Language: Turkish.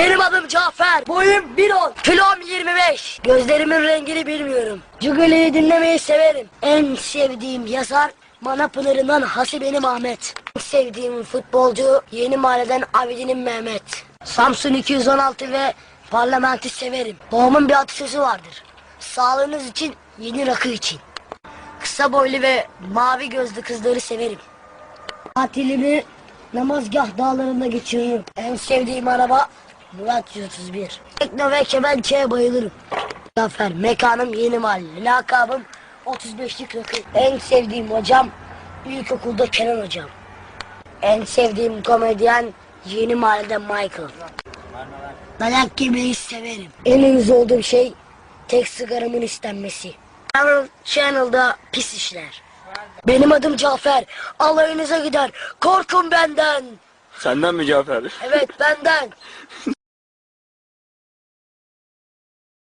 Benim adım Cafer. Boyum 1.10. Kilom 25. Gözlerimin rengini bilmiyorum. Cugali'yi dinlemeyi severim. En sevdiğim yazar Manapınar'ından Hasibe'nim Ahmet. En sevdiğim futbolcu Yeni Mahalleden Abidin'in Mehmet. Samsun 216 ve parlamenti severim. Babamın bir atasözü vardır. Sağlığınız için, yeni rakı için. Kısa boylu ve mavi gözlü kızları severim. Tatilimi namazgah dağlarında geçiririm. En sevdiğim araba Murat 131. Tekno ve kemençeye bayılırım. Zafer, mekanım yeni mahalle. Lakabım 35'lik rakı. En sevdiğim hocam ilkokulda Kenan hocam. En sevdiğim komedyen yeni mahallede Michael. Dayak yemeyi severim. En uyuz olduğum şey tek sigaramın istenmesi. Channel, Channel'da pis işler. Benim adım Cafer. Alayınıza gider. Korkun benden. Senden mi Cafer? Evet benden.